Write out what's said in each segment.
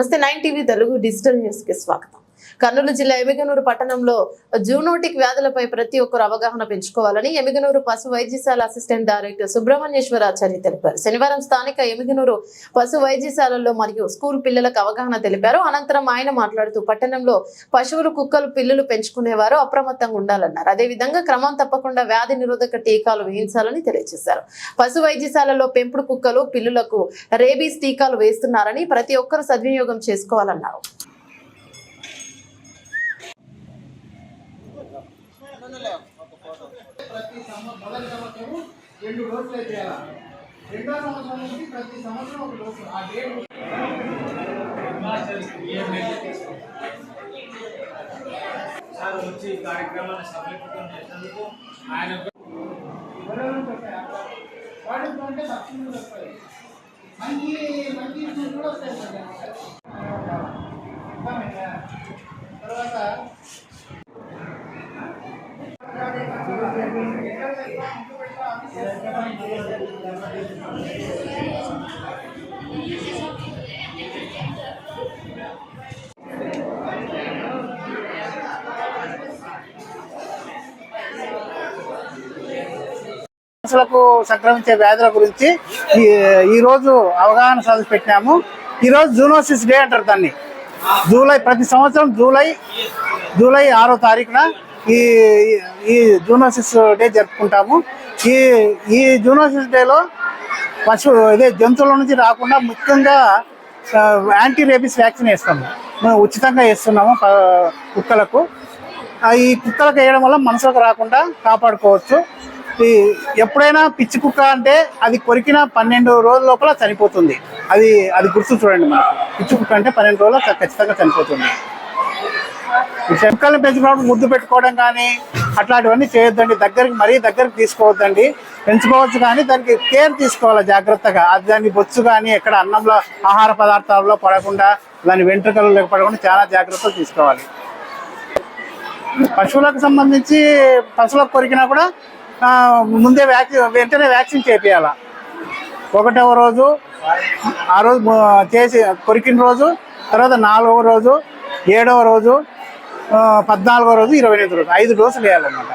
నమస్తే nine TV Telugu digital న్యూస్కి స్వాగతం. కర్నూలు జిల్లా ఎమిగనూరు పట్టణంలో జూనోటిక్ వ్యాధులపై ప్రతి ఒక్కరు అవగాహన పెంచుకోవాలని ఎమిగనూరు పశు వైద్యశాల అసిస్టెంట్ డైరెక్టర్ సుబ్రహ్మణ్యేశ్వరాచార్య తెలిపారు. శనివారం స్థానిక ఎమిగనూరు పశు వైద్యశాలలో మరియు స్కూల్ పిల్లలకు అవగాహన తెలిపారు. అనంతరం ఆయన మాట్లాడుతూ పట్టణంలో పశువులు కుక్కలు పిల్లులు పెంచుకునేవారు అప్రమత్తంగా ఉండాలన్నారు. అదేవిధంగా క్రమం తప్పకుండా వ్యాధి నిరోధక టీకాలు వేయించాలని తెలియజేశారు. పశు వైద్యశాలలో పెంపుడు కుక్కలు పిల్లులకు రేబీస్ టీకాలు వేస్తున్నారని ప్రతి ఒక్కరూ సద్వినియోగం చేసుకోవాలన్నారు. ప్రతి సంవ- మొదటి సంవత్సరం రెండు రోజులు అయితే రెండో సంవత్సరం నుంచి ప్రతి సంవత్సరం ఒక రోజు ఆ డేట్ సార్ వచ్చి కార్యక్రమాన్ని సఫలీకృతం చేసినందుకు ఆయన వాడుకుంటే వస్తాయి మంచి మంచి కూడా వస్తాయి సార్. అర్థమైందా? తర్వాత మనుషులకు సంక్రమించే వ్యాధుల గురించి ఈ రోజు అవగాహన సదస్సు పెట్టినాము. ఈ రోజు జూనోసిస్ డే అంటారు దాన్ని. జూలై ప్రతి సంవత్సరం జూలై జూలై ఆరో తారీఖున ఈ ఈ జూనోసిస్ డే జరుపుకుంటాము. ఈ ఈ జూనోసిస్ డేలో పశు ఇదే జంతువుల నుంచి రాకుండా ముఖ్యంగా యాంటీ రేబీస్ వ్యాక్సిన్ వేస్తాము. మేము ఉచితంగా వేస్తున్నాము ప- కుక్కలకు. ఈ కుక్కలకు వేయడం వల్ల మనుషులకు రాకుండా కాపాడుకోవచ్చు. ఈ ఎప్పుడైనా పిచ్చి కుక్క అంటే అది కొరికిన పన్నెండు రోజుల లోపల చనిపోతుంది. అది అది గుర్తు చూడండి మనకు పిచ్చి కుక్క అంటే పన్నెండు రోజులు ఖచ్చితంగా చనిపోతుంది. ఈ కుక్కల్ని పెంచుకున్నప్పుడు ముద్దు పెట్టుకోవడం కానీ అట్లాంటివన్నీ చేయొద్దండి. దగ్గరికి మరీ దగ్గరికి తీసుకోవద్దండి. పెంచుకోవచ్చు కానీ దానికి కేర్ తీసుకోవాలి జాగ్రత్తగా. అది దాని బొచ్చు కానీ ఎక్కడ అన్నంలో ఆహార పదార్థాల్లో పడకుండా దాని వెంట్రుకలు పడకుండా చాలా జాగ్రత్తలు తీసుకోవాలి. పశువులకు సంబంధించి పశువులకు కొరికినా కూడా ముందే వ్యాక్సిన్ వెంటనే వ్యాక్సిన్ చేపియాల. ఒకటవ రోజు ఆ రోజు చేసి కొరికిన రోజు తర్వాత నాలుగవ రోజు ఏడవ రోజు పద్నాలుగో రోజు ఇరవై ఎనిమిది రోజు ఐదు డోసులు వేయాలన్నమాట.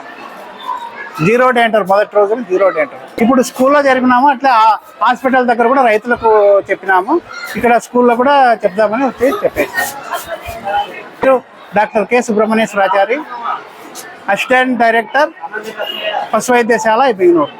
జీరో డే అంటారు మొదటి రోజు జీరో డే అంటారు ఇప్పుడు స్కూల్లో జరిపినాము అట్లా హాస్పిటల్ దగ్గర కూడా రైతులకు చెప్పినాము. ఇక్కడ స్కూల్లో కూడా చెప్దామని వచ్చి చెప్పేసాము doctor K. Subrahmanyeswarachari assistant director పశు వైద్యశాల బెంగళూరు